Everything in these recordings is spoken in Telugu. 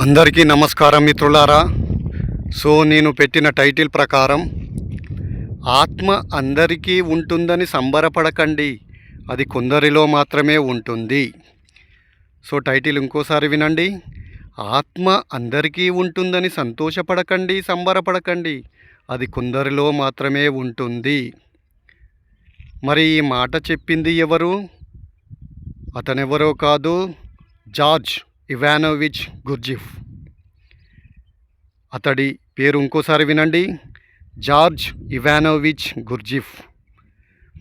అందరికీ నమస్కారం మిత్రులారా. సో నేను పెట్టిన టైటిల్ ప్రకారం ఆత్మ అందరికీ ఉంటుందని సంబరపడకండి. అది కొందరిలో మాత్రమే ఉంటుంది. సో టైటిల్ ఇంకోసారి వినండి. ఆత్మ అందరికీ ఉంటుందని సంతోషపడకండి సంబరపడకండి. అది కొందరిలో మాత్రమే ఉంటుంది. మరి ఈ మాట చెప్పింది ఎవరు? అతనెవరో కాదు జార్జ్. ఇవానోవిచ్ గుర్జిఫ్. అతడి పేరు ఇంకోసారి వినండి. George Ivanovich Gurdjieff.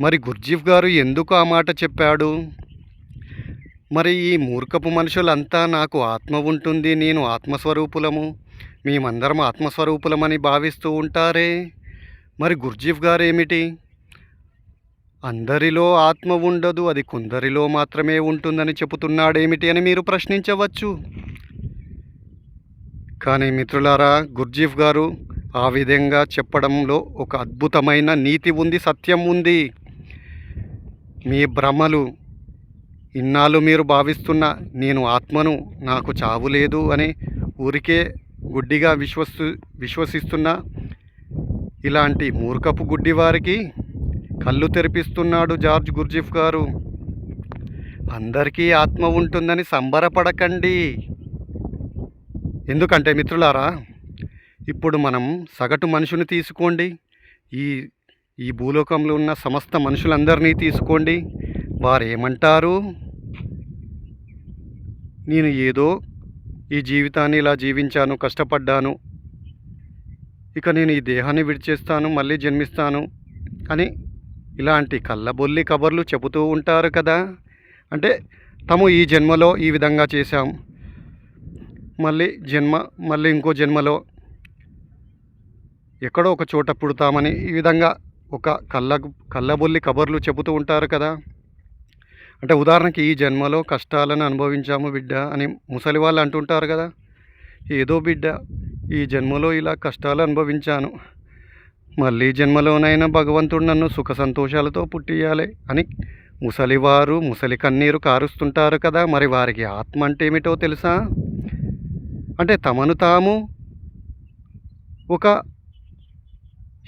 మరి గుర్జిఫ్ గారు ఎందుకు ఆ మాట చెప్పాడు? మరి ఈ మూర్ఖపు మనుషులంతా నాకు ఆత్మ ఉంటుంది నేను ఆత్మస్వరూపులము. మేమందరం ఆత్మస్వరూపులమని భావిస్తూ ఉంటారే. మరి గుర్జిఫ్ గారు ఏమిటి? అందరిలో ఆత్మ ఉండదు అది కొందరిలో మాత్రమే ఉంటుందని చెబుతున్నాడేమిటి అని మీరు ప్రశ్నించవచ్చు. కానీ మిత్రులారా గుర్జీఫ్ గారు ఆ విధంగా చెప్పడంలో ఒక అద్భుతమైన నీతి ఉంది సత్యం ఉంది. మీ భ్రమలు ఇన్నాళ్ళు మీరు భావిస్తున్న నేను ఆత్మను నాకు చావు లేదు అని ఊరికే గుడ్డిగా విశ్వస్తు విశ్వసిస్తున్న ఇలాంటి మూర్ఖపు గుడ్డి వారికి కళ్ళు తెరిపిస్తున్నాడు జార్జ్ గుర్జిఫ్ గారు. అందరికీ ఆత్మ ఉంటుందని సంబరపడకండి. ఎందుకంటే మిత్రులారా ఇప్పుడు మనం సగటు మనుషుని తీసుకోండి. ఈ ఈ భూలోకంలో ఉన్న సమస్త మనుషులందరినీ తీసుకోండి. వారు ఏమంటారు నేను ఏదో ఈ జీవితాన్ని ఇలా జీవించాను కష్టపడ్డాను. ఇక నేను ఈ దేహాన్ని విడిచేస్తాను మళ్ళీ జన్మిస్తాను అని ఇలాంటి కళ్ళబొల్లి కబర్లు చెబుతూ ఉంటారు కదా. అంటే తాము ఈ జన్మలో ఈ విధంగా చేశాం. మళ్ళీ జన్మ మళ్ళీ ఇంకో జన్మలో ఎక్కడో ఒక చోట పుడతామని ఈ విధంగా ఒక కళ్ళ కళ్ళబొల్లి కబర్లు చెబుతూ ఉంటారు కదా. అంటే ఉదాహరణకి ఈ జన్మలో కష్టాలను అనుభవించాము బిడ్డ అని ముసలి వాళ్ళు అంటుంటారు కదా. ఏదో బిడ్డ ఈ జన్మలో ఇలా కష్టాలు అనుభవించాను. మళ్ళీ జన్మలోనైనా భగవంతుడు నన్ను సుఖ సంతోషాలతో పుట్టియాలి అని ముసలివారు ముసలి కన్నీరు కారుస్తుంటారు కదా మరి వారికి ఆత్మ అంటే ఏమిటో తెలుసా? అంటే తమను తాము ఒక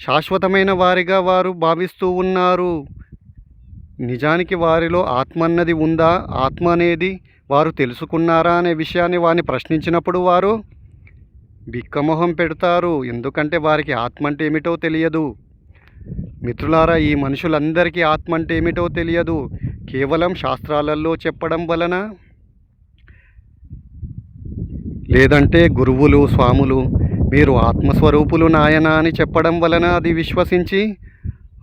శాశ్వతమైన వారిగా వారు భావిస్తూ ఉన్నారు. నిజానికి వారిలో ఆత్మ అన్నది ఉందా? ఆత్మ అనేది వారు తెలుసుకున్నారా అనే విషయాన్ని వారిని ప్రశ్నించినప్పుడు వారు బిక్కమొహం పెడతారు. ఎందుకంటే వారికి ఆత్మ అంటే ఏమిటో తెలియదు. మిత్రులారా ఈ మనుషులందరికీ ఆత్మ అంటే ఏమిటో తెలియదు. కేవలం శాస్త్రాలలో చెప్పడం వలన? లేదంటే గురువులు స్వాములు మీరు ఆత్మస్వరూపులు నాయన అని చెప్పడం వలన అది విశ్వసించి?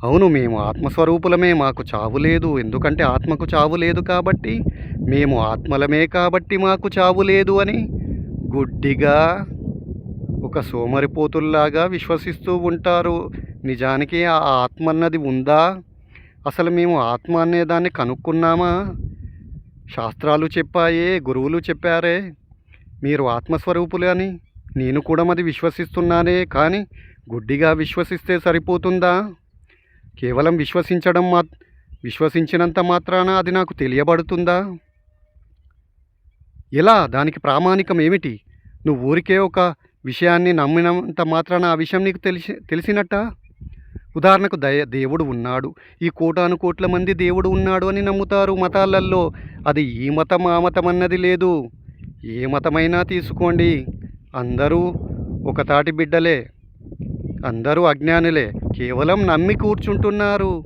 అవును మేము ఆత్మస్వరూపులమే మాకు చావు లేదు. ఎందుకంటే ఆత్మకు చావు లేదు కాబట్టి మేము ఆత్మలమే కాబట్టి మాకు చావు లేదు అని గుడ్డిగా ఒక సోమరిపోతుల్లాగా విశ్వసిస్తూ ఉంటారు. నిజానికి ఆ ఆత్మ అన్నది ఉందా? అసలు మేము ఆత్మ అనే దాన్ని కనుక్కున్నామా? శాస్త్రాలు చెప్పాయే గురువులు చెప్పారే. మీరు ఆత్మస్వరూపులు అని. నేను కూడా అది విశ్వసిస్తున్నానే కానీ గుడ్డిగా విశ్వసిస్తే సరిపోతుందా? కేవలం విశ్వసించడం మా విశ్వసించినంత మాత్రాన అది నాకు తెలియబడుతుందా? ఎలా? దానికి ప్రామాణికం ఏమిటి నువ్వు ఊరికే ఒక విషయాన్ని నమ్మినంత మాత్రాన ఆ విషయం నీకు తెలిసి తెలిసినట్ట? ఉదాహరణకు దయ దేవుడు ఉన్నాడు. ఈ కోటాను కోట్ల మంది దేవుడు ఉన్నాడు అని నమ్ముతారు మతాలల్లో. అది ఈ మతం ఆ మతం అన్నది లేదు. ఏ మతమైనా తీసుకోండి. అందరూ ఒక తాటి బిడ్డలే. అందరూ అజ్ఞానులే. కేవలం నమ్మి కూర్చుంటున్నారు.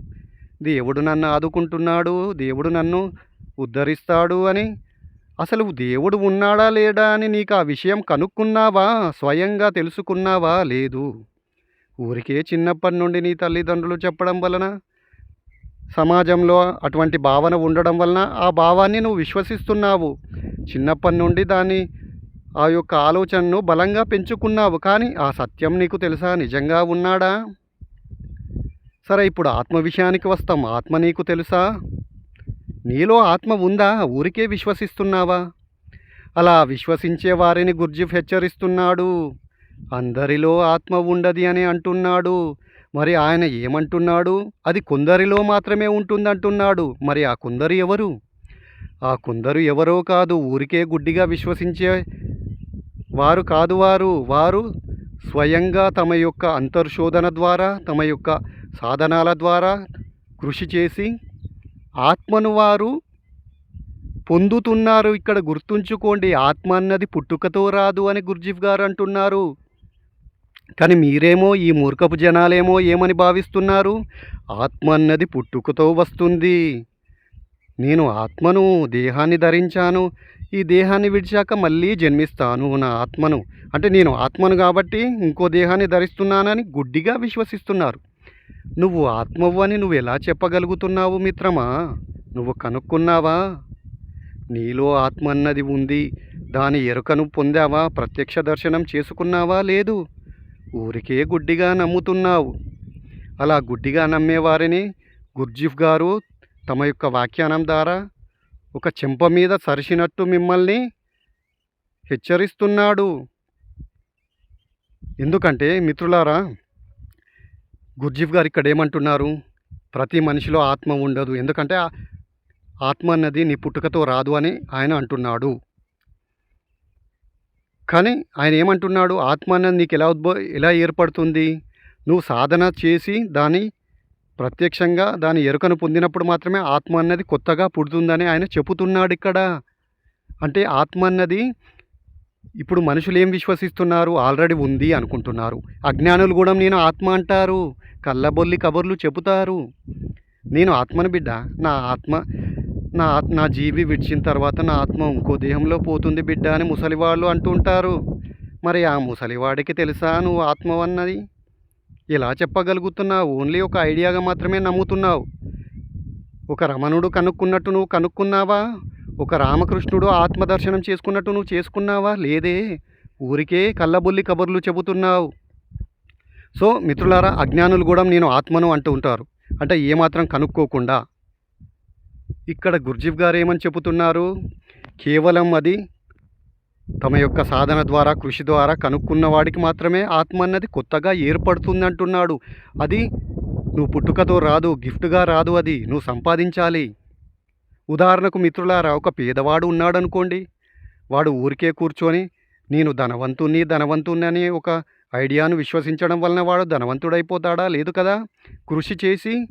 దేవుడు నన్ను ఆదుకుంటున్నాడు. దేవుడు నన్ను ఉద్ధరిస్తాడు అని అసలు దేవుడు ఉన్నాడా లేడా అని నీకు ఆ విషయం కనుక్కున్నావా? స్వయంగా తెలుసుకున్నావా? లేదు. ఊరికే చిన్నప్పటి నుండి నీ తల్లిదండ్రులు చెప్పడం వలన సమాజంలో అటువంటి భావన ఉండడం వలన ఆ భావాన్ని నువ్వు విశ్వసిస్తున్నావు. చిన్నప్పటి నుండి దాన్ని ఆ యొక్క ఆలోచనను బలంగా పెంచుకున్నావు. కానీ ఆ సత్యం నీకు తెలుసా? నిజంగా ఉన్నాడా? సరే ఇప్పుడు ఆత్మ విషయానికి వస్తాం. ఆత్మ నీకు తెలుసా? నీలో ఆత్మ ఉందా? ఊరికే విశ్వసిస్తున్నావా? అలా విశ్వసించే వారిని గుర్జిఫ్ హెచ్చరిస్తున్నాడు. అందరిలో ఆత్మ ఉండది అని అంటున్నాడు. మరి ఆయన ఏమంటున్నాడు? అది కొందరిలో మాత్రమే ఉంటుందంటున్నాడు. మరి ఆ కొందరు ఎవరు? ఆ కొందరు ఎవరో కాదు. ఊరికే గుడ్డిగా విశ్వసించే వారు కాదు వారు. వారు స్వయంగా తమ యొక్క అంతర్శోధన ద్వారా తమ యొక్క సాధనాల ద్వారా కృషి చేసి ఆత్మను వారు పొందుతున్నారు. ఇక్కడ గుర్తుంచుకోండి ఆత్మ అన్నది పుట్టుకతో రాదు అని గుర్జీఫ్ గారు అంటున్నారు. కానీ మీరేమో ఈ మూర్ఖపు జనాలేమో ఏమని భావిస్తున్నారు? ఆత్మ అన్నది పుట్టుకతో వస్తుంది. నేను ఆత్మను దేహాన్ని ధరించాను. ఈ దేహాన్ని విడిచాక మళ్ళీ జన్మిస్తాను నా ఆత్మను. అంటే నేను ఆత్మను కాబట్టి ఇంకో దేహాన్ని ధరిస్తున్నానని గుడ్డిగా విశ్వసిస్తున్నారు. నువ్వు ఆత్మవు అని నువ్వు ఎలా చెప్పగలుగుతున్నావు మిత్రమా? నువ్వు కనుక్కున్నావా? నీలో ఆత్మ అన్నది ఉంది. దాని ఎరుకను పొందావా? ప్రత్యక్ష దర్శనం చేసుకున్నావా? లేదు. ఊరికే గుడ్డిగా నమ్ముతున్నావు. అలా గుడ్డిగా నమ్మేవారిని గుర్జీఫ్ గారు తమ యొక్క వ్యాఖ్యానం ద్వారా ఒక చెంప మీద సరిసినట్టు మిమ్మల్ని హెచ్చరిస్తున్నాడు. ఎందుకంటే మిత్రులారా గుర్జీఫ్ గారు ఇక్కడ ఏమంటున్నారు? ప్రతి మనిషిలో ఆత్మ ఉండదు. ఎందుకంటే ఆత్మ అన్నది నీ పుట్టుకతో రాదు అని ఆయన అంటున్నాడు. కానీ ఆయన ఏమంటున్నాడు? ఆత్మ అన్నది నీకు ఎలా ఉద్భవ ఎలా ఏర్పడుతుంది? నువ్వు సాధన చేసి దాని ప్రత్యక్షంగా దాని ఎరుకను పొందినప్పుడు మాత్రమే ఆత్మ అన్నది కొత్తగా పుడుతుందని ఆయన చెబుతున్నాడు ఇక్కడ. అంటే ఆత్మ అన్నది ఇప్పుడు మనుషులు ఏం విశ్వసిస్తున్నారు? ఆల్రెడీ ఉంది అనుకుంటున్నారు. అజ్ఞానులు కూడా నేను ఆత్మ అంటారు. కళ్ళబొల్లి కబుర్లు చెబుతారు. నేను ఆత్మను బిడ్డ. నా ఆత్మ నా నా జీవి విడిచిన తర్వాత నా ఆత్మ ఇంకో దేహంలో పోతుంది బిడ్డ అని ముసలివాళ్ళు అంటుంటారు మరి ఆ ముసలివాడికి తెలుసా నువ్వు ఆత్మ అన్నది ఇలా చెప్పగలుగుతున్నావు. ఓన్లీ ఒక ఐడియాగా మాత్రమే నమ్ముతున్నావు. ఒక రమణుడు కనుక్కున్నట్టు నువ్వు కనుక్కున్నావా? ఒక రామకృష్ణుడు ఆత్మదర్శనం చేసుకున్నట్టు నువ్వు చేసుకున్నావా? లేదే. ఊరికే కళ్ళబుల్లి కబుర్లు చెబుతున్నావు. సో మిత్రులారా అజ్ఞానులు కూడా నేను ఆత్మను అంటూ ఉంటారు. అంటే ఏమాత్రం కనుక్కోకుండా. ఇక్కడ గుర్జీఫ్ గారు ఏమని చెబుతున్నారు? కేవలం అది తమ యొక్క సాధన ద్వారా కృషి ద్వారా కనుక్కున్న వాడికి మాత్రమే ఆత్మ అన్నది కొత్తగా ఏర్పడుతుంది అంటున్నాడు అది నువ్వు పుట్టుకతో రాదు గిఫ్ట్గా రాదు అది నువ్వు సంపాదించాలి. ఉదాహరణకు మిత్రులారా ఒక పేదవాడు ఉన్నాడు అనుకోండి వాడు ఊరికే కూర్చొని నేను ధనవంతుణ్ణి ధనవంతుణ్ణి అనే ఒక ఐడియాను విశ్వసించడం వలన వాడు ధనవంతుడైపోతాడా? లేదు కదా. కృషి చేసి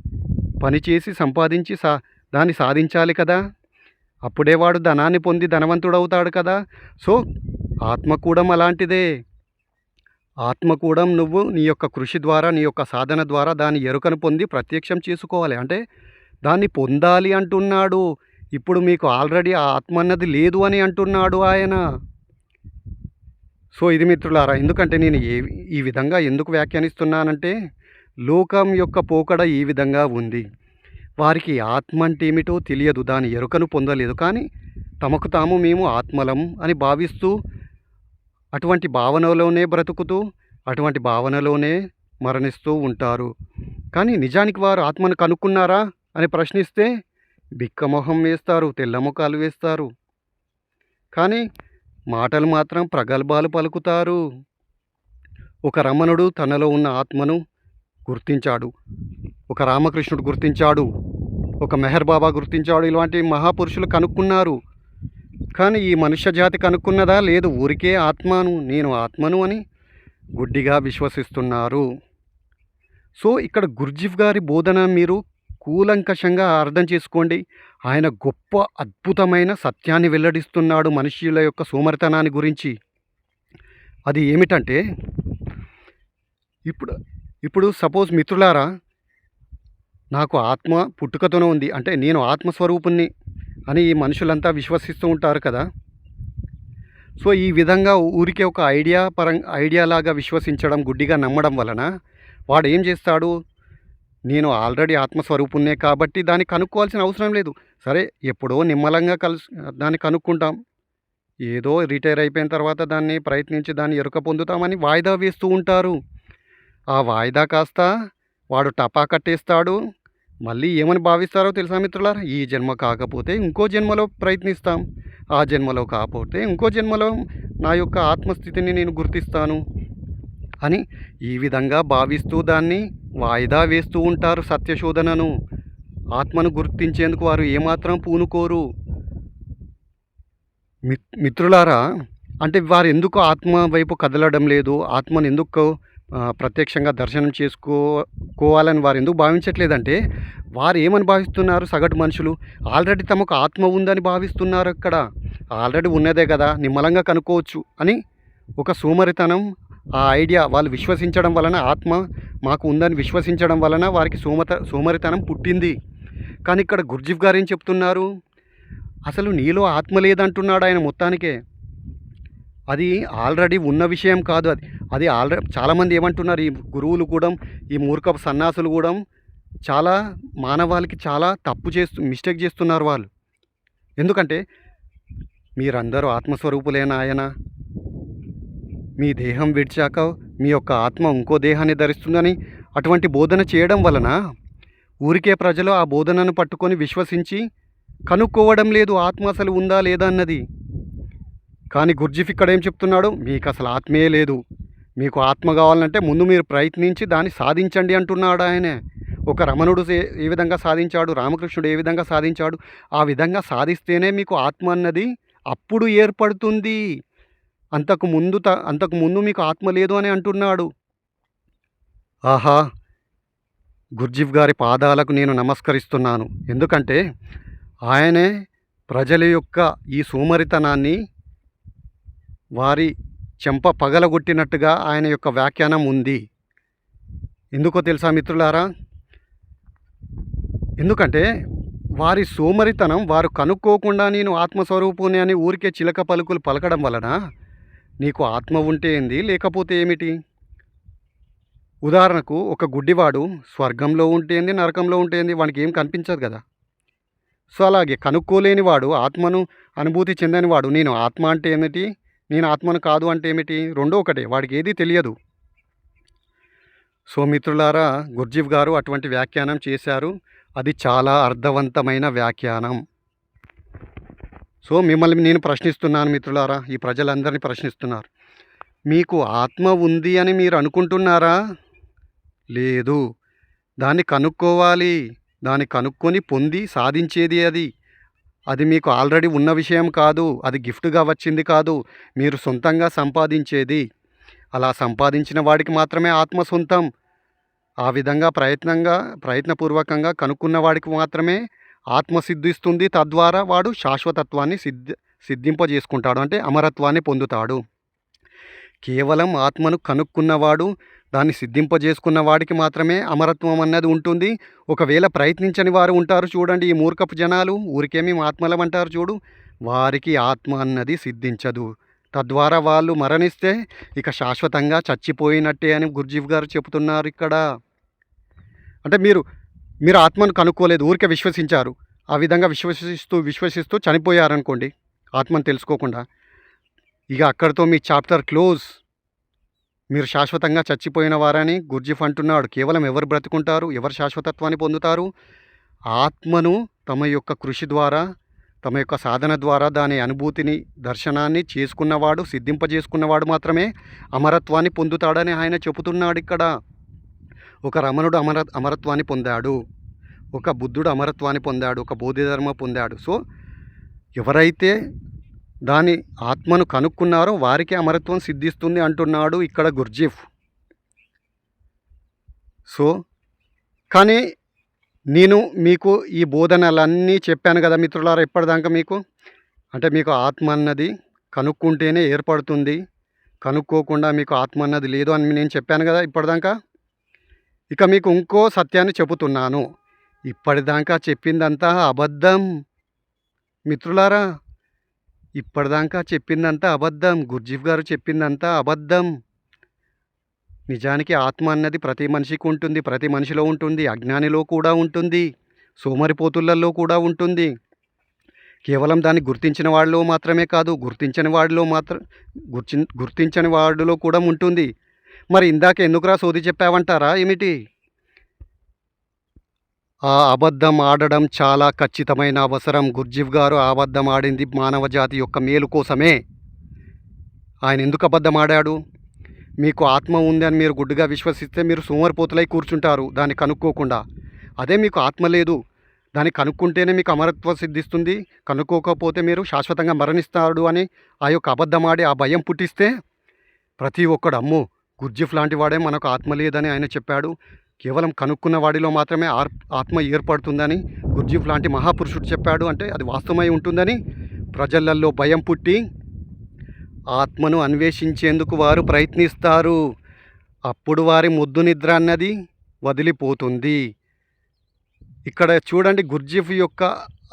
పని చేసి సంపాదించి సా దాన్ని సాధించాలి కదా. అప్పుడే వాడు ధనాన్ని పొంది ధనవంతుడవుతాడు కదా. సో ఆత్మకూడం అలాంటిదే. ఆత్మకూడం నువ్వు నీ యొక్క కృషి ద్వారా నీ యొక్క సాధన ద్వారా దాని ఎరుకను పొంది ప్రత్యక్షం చేసుకోవాలి. అంటే దాన్ని పొందాలి అంటున్నాడు. ఇప్పుడు మీకు ఆల్రెడీ ఆ ఆత్మ అన్నది లేదు అని అంటున్నాడు ఆయన. సో ఇది మిత్రులారా ఎందుకంటే నేను ఏ ఈ విధంగా ఎందుకు వ్యాఖ్యానిస్తున్నానంటే లోకం యొక్క పోకడ ఈ విధంగా ఉంది. వారికి ఆత్మ అంటే ఏమిటో తెలియదు దాని ఎరుకను పొందలేదు. కానీ తమకు తాము మేము ఆత్మలం అని భావిస్తూ అటువంటి భావనలోనే బ్రతుకుతూ అటువంటి భావనలోనే మరణిస్తూ ఉంటారు. కానీ నిజానికి వారు ఆత్మను కనుక్కున్నారా అని ప్రశ్నిస్తే బిక్కమొహం వేస్తారు తెల్లముఖాలు వేస్తారు. కానీ మాటలు మాత్రం ప్రగల్భాలు పలుకుతారు. ఒక రమణుడు తనలో ఉన్న ఆత్మను గుర్తించాడు. ఒక రామకృష్ణుడు గుర్తించాడు. ఒక మెహర్ బాబా గుర్తించాడు. ఇలాంటి మహాపురుషులు కనుక్కున్నారు. కానీ ఈ మనుష్య జాతి కనుక్కున్నదా? లేదు. ఊరికే ఆత్మను నేను ఆత్మను అని గుడ్డిగా విశ్వసిస్తున్నారు. సో ఇక్కడ గుర్జీఫ్ గారి బోధన మీరు కూలంకషంగా అర్థం చేసుకోండి. ఆయన గొప్ప అద్భుతమైన సత్యాన్ని వెల్లడిస్తున్నాడు మనుష్యుల యొక్క సోమరితనాన్ని గురించి. అది ఏమిటంటే ఇప్పుడు ఇప్పుడు సపోజ్ మిత్రులారా నాకు ఆత్మ పుట్టుకతోనే ఉంది. అంటే నేను ఆత్మస్వరూపుణ్ణి అని ఈ మనుషులంతా విశ్వసిస్తూ ఉంటారు కదా. సో ఈ విధంగా ఊరికే ఒక ఐడియా పరం ఐడియా లాగా విశ్వసించడం గుడ్డిగా నమ్మడం వలన వాడు ఏం చేస్తాడు? నేను ఆల్రెడీ ఆత్మస్వరూపుణ్ణే కాబట్టి దాన్ని కనుక్కోవాల్సిన అవసరం లేదు. సరే ఎప్పుడో నిమ్మలంగా కలిసి దాన్ని కనుక్కుంటాం. ఏదో రిటైర్ అయిపోయిన తర్వాత దాన్ని ప్రయత్నించి దాన్ని ఎరుక పొందుతామని వాయిదా వేస్తూ ఉంటారు. ఆ వాయిదా కాస్త వాడు టపా కట్టేస్తాడు. మళ్ళీ ఏమని భావిస్తారో తెలుసా మిత్రులారా? ఈ జన్మ కాకపోతే ఇంకో జన్మలో ప్రయత్నిస్తాం. ఆ జన్మలో కాకపోతే ఇంకో జన్మలో నా యొక్క ఆత్మస్థితిని నేను గుర్తిస్తాను. అని ఈ విధంగా భావిస్తూ దాన్ని వాయిదా వేస్తూ ఉంటారు సత్యశోధనను. ఆత్మను గుర్తించేందుకు వారు ఏమాత్రం పూనుకోరు. మిత్రులారా అంటే వారు ఎందుకు ఆత్మ వైపు కదలడం లేదు? ఆత్మను ఎందుకు ప్రత్యక్షంగా దర్శనం చేసుకోవాలని వారు ఎందుకు భావించట్లేదంటే వారు ఏమని భావిస్తున్నారు? సగటు మనుషులు ఆల్రెడీ తమకు ఆత్మ ఉందని భావిస్తున్నారు అక్కడ. ఆల్రెడీ ఉన్నదే కదా నిమ్మలంగా కనుక్కోవచ్చు అని ఒక సోమరితనం ఆ ఐడియా వాళ్ళు విశ్వసించడం వలన ఆత్మ మాకు ఉందని విశ్వసించడం వలన వారికి సోమత సోమరితనం పుట్టింది. కానీ ఇక్కడ గుర్జీఫ్ గారు ఏం చెప్తున్నారు? అసలు నీలో ఆత్మ లేదంటున్నాడు ఆయన మొత్తానికే. అది ఆల్రెడీ ఉన్న విషయం కాదు. అది అది ఆల్రెడీ చాలామంది ఏమంటున్నారు ఈ గురువులు కూడా ఈ మూర్ఖపు సన్నాసులు కూడా చాలా మానవాళికి చాలా తప్పు చేస్తూ మిస్టేక్ చేస్తున్నారు వాళ్ళు. ఎందుకంటే మీరందరూ ఆత్మస్వరూపులేనా ఆయన మీ దేహం విడిచాక మీ యొక్క ఆత్మ ఇంకో దేహాన్ని ధరిస్తుందని అటువంటి బోధన చేయడం వలన ఊరికే ప్రజలు ఆ బోధనను పట్టుకొని విశ్వసించి కనుక్కోవడం లేదు ఆత్మ అసలు ఉందా లేదా అన్నది. కానీ గుర్జిఫ్ ఇక్కడ ఏం చెప్తున్నాడు? మీకు అసలు ఆత్మే లేదు. మీకు ఆత్మ కావాలంటే ముందు మీరు ప్రయత్నించి దాన్ని సాధించండి అంటున్నాడు ఆయనే. ఒక రమణుడు ఏ- ఏ విధంగా సాధించాడు? రామకృష్ణుడు ఏ విధంగా సాధించాడు? ఆ విధంగా సాధిస్తేనే మీకు ఆత్మ అన్నది అప్పుడు ఏర్పడుతుంది. అంతకు ముందు త అంతకు ముందు మీకు ఆత్మ లేదు అని అంటున్నాడు. ఆహా! గుర్జీవ్ గారి పాదాలకు నేను నమస్కరిస్తున్నాను. ఎందుకంటే ఆయనే ప్రజల యొక్క ఈ సోమరితనాన్ని వారి చెంప పగలగొట్టినట్టుగా ఆయన యొక్క వ్యాఖ్యానం ఉంది. ఎందుకో తెలుసా మిత్రులారా? ఎందుకంటే వారి సోమరితనం వారు కనుక్కోకుండా నేను ఆత్మస్వరూపుని అని ఊరికే చిలక పలుకులు పలకడం వలన నీకు ఆత్మ ఉంటే ఏంది? లేకపోతే ఏమిటి? ఉదాహరణకు ఒక గుడ్డివాడు స్వర్గంలో ఉంటేంది నరకంలో ఉంటేంది వానికి ఏం కనిపించదు కదా. సో అలాగే కనుక్కోలేని వాడు ఆత్మను అనుభూతి చెందని వాడు నేను ఆత్మ అంటే ఏమిటి? నేను ఆత్మను కాదు అంటే ఏమిటి? రెండో ఒకటే వాడికి ఏది తెలియదు. సో మిత్రులారా గుర్జీవ్ గారు అటువంటి వ్యాఖ్యానం చేశారు. అది చాలా అర్థవంతమైన వ్యాఖ్యానం. సో మిమ్మల్ని నేను ప్రశ్నిస్తున్నాను మిత్రులారా ఈ ప్రజలందరినీ ప్రశ్నిస్తున్నారు. మీకు ఆత్మ ఉంది అని మీరు అనుకుంటున్నారా? లేదు. దాన్ని కనుక్కోవాలి. దాన్ని కనుక్కొని పొంది సాధించేది అది. అది మీకు ఆల్రెడీ ఉన్న విషయం కాదు. అది గిఫ్ట్గా వచ్చింది కాదు. మీరు సొంతంగా సంపాదించేది. అలా సంపాదించిన వాడికి మాత్రమే ఆత్మ సొంతం. ఆ విధంగా ప్రయత్నంగా ప్రయత్నపూర్వకంగా కనుక్కున్న వాడికి మాత్రమే ఆత్మ సిద్ధిస్తుంది తద్వారా వాడు శాశ్వతత్వాన్ని సిద్ధి సిద్ధింపజేసుకుంటాడు అంటే అమరత్వాన్ని పొందుతాడు. కేవలం ఆత్మను కనుక్కున్నవాడు దాన్ని సిద్ధింపజేసుకున్న వాడికి మాత్రమే అమరత్వం అన్నది ఉంటుంది. ఒకవేళ ప్రయత్నించని వారు ఉంటారు చూడండి ఈ మూర్ఖపు జనాలు ఊరికేమి ఆత్మలం అంటారు చూడు. వారికి ఆత్మ అన్నది సిద్ధించదు. తద్వారా వాళ్ళు మరణిస్తే ఇక శాశ్వతంగా చచ్చిపోయినట్టే అని గుర్జీవ్ గారు చెబుతున్నారు ఇక్కడ. అంటే మీరు మీరు ఆత్మను కనుక్కోలేదు ఊరికే విశ్వసించారు. ఆ విధంగా విశ్వసిస్తూ విశ్వసిస్తూ చనిపోయారనుకోండి ఆత్మను తెలుసుకోకుండా ఇక అక్కడితో మీ చాప్టర్ క్లోజ్. మీరు శాశ్వతంగా చచ్చిపోయిన వారని గుర్జీఫ్ అంటున్నాడు. కేవలం ఎవరు బ్రతుకుంటారు ఎవరు శాశ్వతత్వాన్ని పొందుతారు? ఆత్మను తమ యొక్క కృషి ద్వారా తమ యొక్క సాధన ద్వారా దాని అనుభూతిని దర్శనాన్ని చేసుకున్నవాడు సిద్ధింపజేసుకున్నవాడు మాత్రమే అమరత్వాన్ని పొందుతాడని ఆయన చెబుతున్నాడు ఇక్కడ. ఒక రమణుడు అమర అమరత్వాన్ని పొందాడు. ఒక బుద్ధుడు అమరత్వాన్ని పొందాడు. ఒక బోధిధర్మ పొందాడు. సో ఎవరైతే దాని ఆత్మను కనుక్కున్నారో వారికి అమరత్వం సిద్ధిస్తుంది అంటున్నాడు ఇక్కడ గుర్జీఫ్. సో కానీ నేను మీకు ఈ బోధనలన్నీ చెప్పాను కదా మిత్రులారా ఇప్పటిదాకా మీకు? అంటే మీకు ఆత్మ అన్నది కనుక్కుంటేనే ఏర్పడుతుంది. కనుక్కోకుండా మీకు ఆత్మ అన్నది లేదు అని నేను చెప్పాను కదా ఇప్పటిదాకా? ఇక మీకు ఇంకో సత్యాన్ని చెబుతున్నాను. ఇప్పటిదాకా చెప్పిందంతా అబద్ధం. మిత్రులారా ఇప్పటిదాకా చెప్పిందంతా అబద్ధం. గుర్జీఫ్ గారు చెప్పిందంతా అబద్ధం. నిజానికి ఆత్మ అన్నది ప్రతి మనిషికి ఉంటుంది ప్రతి మనిషిలో ఉంటుంది. అజ్ఞానిలో కూడా ఉంటుంది సోమరిపోతులలో కూడా ఉంటుంది. కేవలం దాన్ని గుర్తించిన వాళ్ళలో మాత్రమే కాదు గుర్తించని వాడిలో మాత్రం గుర్చి గుర్తించని వాడిలో కూడా ఉంటుంది. మరి ఇందాక ఎందుకురా సోది చెప్పావంటారా ఏమిటి? ఆ అబద్ధం ఆడడం చాలా ఖచ్చితమైన అవసరం. గుర్జీవ్ గారు ఆ అబద్ధం ఆడింది మానవ జాతి యొక్క మేలు కోసమే. ఆయన ఎందుకు అబద్ధం ఆడాడు? మీకు ఆత్మ ఉంది అని మీరు గుడ్డుగా విశ్వసిస్తే మీరు సోమరిపోతులై కూర్చుంటారు. దాన్ని కనుక్కోకుండా. అదే మీకు ఆత్మ లేదు. దాన్ని కనుక్కుంటేనే మీకు అమరత్వం సిద్ధిస్తుంది. కనుక్కోకపోతే మీరు శాశ్వతంగా మరణిస్తాడు అని ఆ యొక్క అబద్ధమాడి ఆ భయం పుట్టిస్తే ప్రతి ఒక్కడు అమ్ము! గుర్జిఫ్ లాంటి వాడే మనకు ఆత్మ లేదని ఆయన చెప్పాడు. కేవలం కనుక్కున్న వాడిలో మాత్రమే ఆర్ ఆత్మ ఏర్పడుతుందని గుర్జిఫ్ లాంటి మహాపురుషుడు చెప్పాడు అంటే అది వాస్తవమై ఉంటుందని. ప్రజలల్లో భయం పుట్టి ఆత్మను అన్వేషించేందుకు వారు ప్రయత్నిస్తారు. అప్పుడు వారి ముద్దు నిద్ర అన్నది వదిలిపోతుంది. ఇక్కడ చూడండి గుర్జిఫ్ యొక్క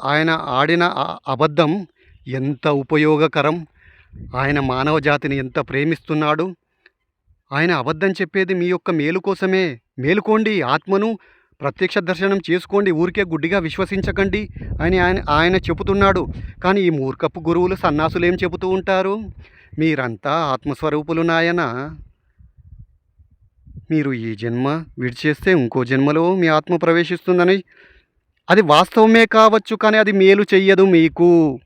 ఆయన ఆడిన అబద్ధం ఎంత ఉపయోగకరం. ఆయన మానవ జాతిని ఎంత ప్రేమిస్తున్నాడు. ఆయన అబద్ధం చెప్పేది మీ యొక్క మేలు కోసమే. మేలుకోండి ఆత్మను ప్రత్యక్ష దర్శనం చేసుకోండి ఊరికే గుడ్డిగా విశ్వసించకండి అని ఆయన ఆయన చెబుతున్నాడు. కానీ ఈ మూర్ఖపు గురువులు సన్నాసులు ఏం చెబుతూ ఉంటారు? మీరంతా ఆత్మస్వరూపులు నాయన. మీరు ఈ జన్మ విడిచేస్తే ఇంకో జన్మలో మీ ఆత్మ ప్రవేశిస్తుందని. అది వాస్తవమే కావచ్చు కానీ అది మేలు చెయ్యదు మీకు.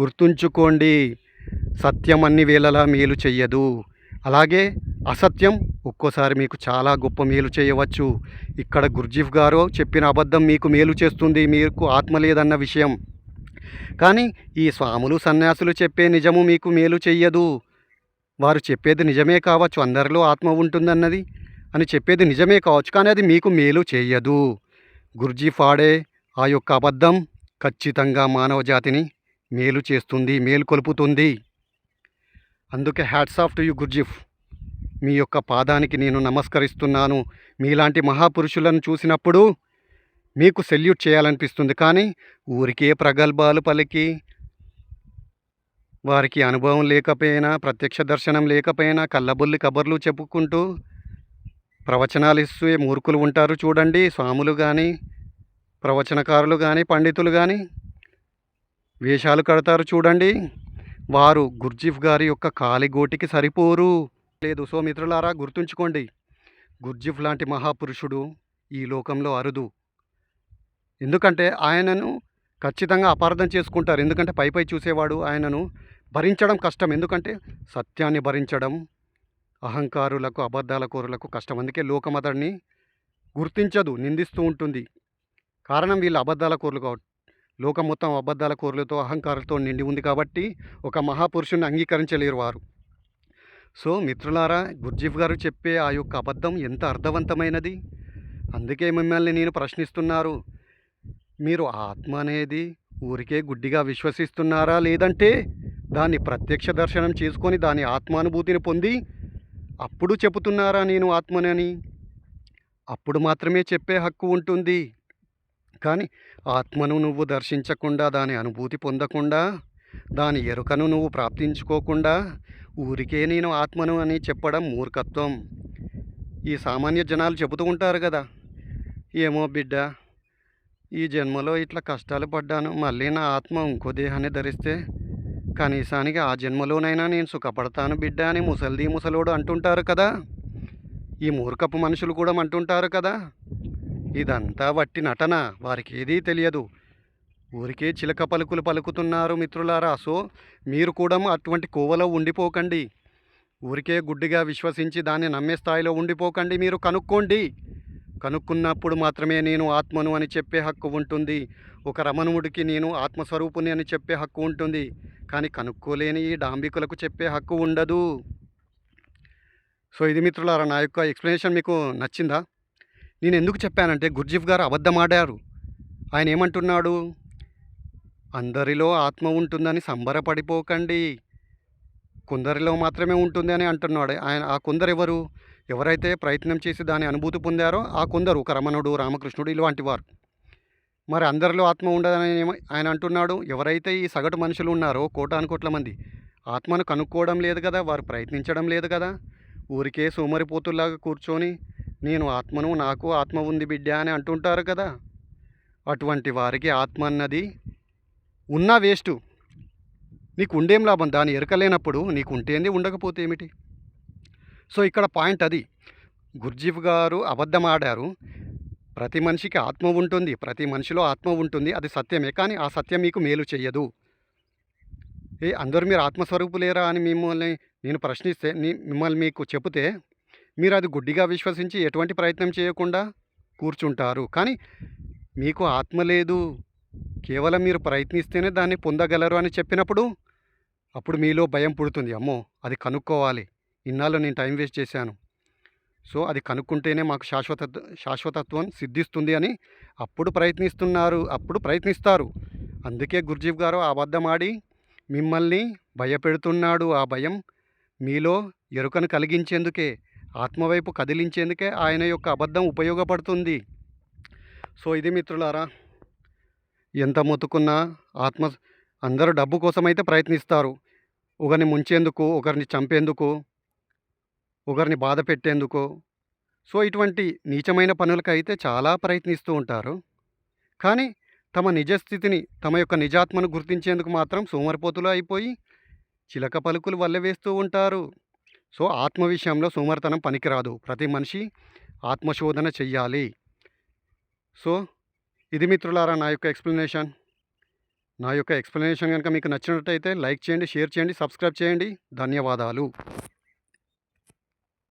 గుర్తుంచుకోండి సత్యం అన్ని వేళలా మేలు చెయ్యదు. అలాగే అసత్యం ఒక్కోసారి మీకు చాలా గొప్ప మేలు చేయవచ్చు. ఇక్కడ గుర్జీఫ్ గారు చెప్పిన అబద్ధం మీకు మేలు చేస్తుంది మీకు ఆత్మ లేదన్న విషయం. కానీ ఈ స్వాములు సన్యాసులు చెప్పే నిజము మీకు మేలు చెయ్యదు. వారు చెప్పేది నిజమే కావచ్చు అందరిలో ఆత్మ ఉంటుందన్నది అని చెప్పేది నిజమే కావచ్చు కానీ అది మీకు మేలు చేయదు గుర్జీఫ్ ఆడే ఆ యొక్క అబద్ధం ఖచ్చితంగా మానవ జాతిని మేలు చేస్తుంది మేలు కొలుపుతుంది. అందుకే hats off to you Gurdjieff. మీ యొక్క పాదానికి నేను నమస్కరిస్తున్నాను. మీలాంటి మహాపురుషులను చూసినప్పుడు మీకు సెల్యూట్ చేయాలనిపిస్తుంది. కానీ ఊరికే ప్రగల్భాలు పలికి వారికి అనుభవం లేకపోయినా ప్రత్యక్ష దర్శనం లేకపోయినా కళ్ళబుల్లి కబర్లు చెప్పుకుంటూ ప్రవచనాలు ఇస్తూ మూర్ఖులు ఉంటారు చూడండి. స్వాములు కానీ ప్రవచనకారులు కానీ పండితులు కానీ వేషాలు కడతారు చూడండి. వారు గుర్జిఫ్ గారి యొక్క కాలిగోటికి సరిపోరు. లేదు సో మిత్రులారా గుర్తుంచుకోండి. గుర్జిఫ్ లాంటి మహాపురుషుడు ఈ లోకంలో అరుదు. ఎందుకంటే ఆయనను ఖచ్చితంగా అపార్థం చేసుకుంటారు. ఎందుకంటే పైపై చూసేవాడు ఆయనను భరించడం కష్టం. ఎందుకంటే సత్యాన్ని భరించడం అహంకారులకు అబద్ధాల కోరులకు కష్టం. అందుకే లోకం అతడిని గుర్తించదు నిందిస్తూ ఉంటుంది. కారణం వీళ్ళు అబద్ధాల కోరులు కాబట్టి లోకం మొత్తం అబద్ధాల కోరులతో అహంకారాలతో నిండి ఉంది కాబట్టి ఒక మహాపురుషుని అంగీకరించలేరు వారు. సో మిత్రులారా గుర్జీఫ్ గారు చెప్పే ఆ యొక్క అబద్ధం ఎంత అర్థవంతమైనది? అందుకే మిమ్మల్ని నేను ప్రశ్నిస్తున్నారు. మీరు ఆత్మ అనేది ఊరికే గుడ్డిగా విశ్వసిస్తున్నారా? లేదంటే దాన్ని ప్రత్యక్ష దర్శనం చేసుకొని దాని ఆత్మానుభూతిని పొంది అప్పుడు చెబుతున్నారా నేను ఆత్మనని? అప్పుడు మాత్రమే చెప్పే హక్కు ఉంటుంది. కానీ ఆత్మను నువ్వు దర్శించకుండా దాని అనుభూతి పొందకుండా దాని ఎరుకను నువ్వు ప్రాప్తించుకోకుండా ఊరికే నేను ఆత్మను అని చెప్పడం మూర్ఖత్వం. ఈ సామాన్య జనాలు చెబుతూ ఉంటారు కదా ఏమో బిడ్డ ఈ జన్మలో ఇట్లా కష్టాలు పడ్డాను మళ్ళీ నా ఆత్మ ఇంకో దేహాన్ని ధరిస్తే కనీసానికి ఆ జన్మలోనైనా నేను సుఖపడతాను బిడ్డ అని ముసలిది ముసలోడు అంటుంటారు కదా. ఈ మూర్ఖపు మనుషులు కూడా అంటుంటారు కదా. ఇదంతా వట్టి నటన. వారికి ఏదీ తెలియదు. ఊరికే చిలక పలుకులు పలుకుతున్నారు మిత్రులారా. సో మీరు కూడా అటువంటి కోవలో ఉండిపోకండి. ఊరికే గుడ్డిగా విశ్వసించి దాన్ని నమ్మే స్థాయిలో ఉండిపోకండి మీరు. కనుక్కోండి. కనుక్కున్నప్పుడు మాత్రమే నేను ఆత్మను అని చెప్పే హక్కు ఉంటుంది. ఒక రమణుడికి నేను ఆత్మస్వరూపుని అని చెప్పే హక్కు ఉంటుంది. కానీ కనుక్కోలేని ఈ డాంబికులకు చెప్పే హక్కు ఉండదు. సో ఇది మిత్రులారా నా యొక్క ఎక్స్ప్లెనేషన్ మీకు నచ్చిందా? నేను ఎందుకు చెప్పానంటే గుర్జీఫ్ గారు అబద్ధమాడారు. ఆయన ఏమంటున్నాడు? అందరిలో ఆత్మ ఉంటుందని సంబరపడిపోకండి. కొందరిలో మాత్రమే ఉంటుంది అని అంటున్నాడు. ఆయన ఆ కొందరు ఎవరు ఎవరైతే ప్రయత్నం చేసి దాని అనుభూతి పొందారో ఆ కొందరు ఒక రమణుడు రామకృష్ణుడు ఇలాంటి వారు. మరి అందరిలో ఆత్మ ఉండదని ఆయన అంటున్నాడు. ఎవరైతే ఈ సగటు మనుషులు ఉన్నారో కోటాను కోట్ల మంది ఆత్మను కనుక్కోవడం లేదు కదా వారు ప్రయత్నించడం లేదు కదా. ఊరికే సోమరిపోతుల్లాగా కూర్చొని నేను ఆత్మను నాకు ఆత్మ ఉంది బిడ్డ అని అంటుంటారు కదా. అటువంటి వారికి ఆత్మ అన్నది ఉన్నా వేస్టు. నీకు ఉండేం లాభం? దాన్ని ఎరకలేనప్పుడు నీకు ఉంటేంది ఉండకపోతే ఏమిటి? సో ఇక్కడ పాయింట్ అది. గుర్జీఫ్ గారు అబద్ధం ఆడారు ప్రతి మనిషికి ఆత్మ ఉంటుంది. ప్రతి మనిషిలో ఆత్మ ఉంటుంది. అది సత్యమే. కానీ ఆ సత్యం మీకు మేలు చెయ్యదు. ఏ అందరూ మీరు ఆత్మస్వరూపులేరా అని మిమ్మల్ని నేను ప్రశ్నిస్తే మిమ్మల్ని మీకు చెబితే మీరు అది గుడ్డిగా విశ్వసించి ఎటువంటి ప్రయత్నం చేయకుండా కూర్చుంటారు. కానీ మీకు ఆత్మ లేదు. కేవలం మీరు ప్రయత్నిస్తేనే దాన్ని పొందగలరు అని చెప్పినప్పుడు అప్పుడు మీలో భయం పుడుతుంది. అమ్మో అది కనుక్కోవాలి. ఇన్నాళ్ళు నేను టైం వేస్ట్ చేశాను. సో అది కనుక్కుంటేనే మాకు శాశ్వత శాశ్వతత్వం సిద్ధిస్తుంది అని అప్పుడు ప్రయత్నిస్తున్నారు అప్పుడు ప్రయత్నిస్తారు. అందుకే గుర్జీవ్ గారు అబద్ధమాడి మిమ్మల్ని భయపెడుతున్నాడు. ఆ భయం మీలో ఎరుకను కలిగించేందుకే ఆత్మవైపు కదిలించేందుకే ఆయన యొక్క అబద్ధం ఉపయోగపడుతుంది. సో ఇది మిత్రులారా ఎంత మొత్తుకున్నా ఆత్మ అందరూ డబ్బు కోసం అయితే ప్రయత్నిస్తారు. ఒకరిని ముంచేందుకు ఒకరిని చంపేందుకు ఒకరిని బాధ పెట్టేందుకు. సో ఇటువంటి నీచమైన పనులకైతే అయితే చాలా ప్రయత్నిస్తూ ఉంటారు. కానీ తమ నిజస్థితిని తమ యొక్క నిజాత్మను గుర్తించేందుకు మాత్రం సోమరిపోతులు అయిపోయి చిలక పలుకులు వల్ల వేస్తూ ఉంటారు. సో ఆత్మ విషయంలో సోమరితనం పనికిరాదు. ప్రతి మనిషి ఆత్మశోధన చెయ్యాలి. సో ఇది మిత్రులారా నా యొక్క ఎక్స్ప్లెనేషన్. నా యొక్క ఎక్స్ప్లెనేషన్ కనుక మీకు నచ్చినట్టయితే లైక్ చేయండి షేర్ చేయండి సబ్స్క్రైబ్ చేయండి. ధన్యవాదాలు.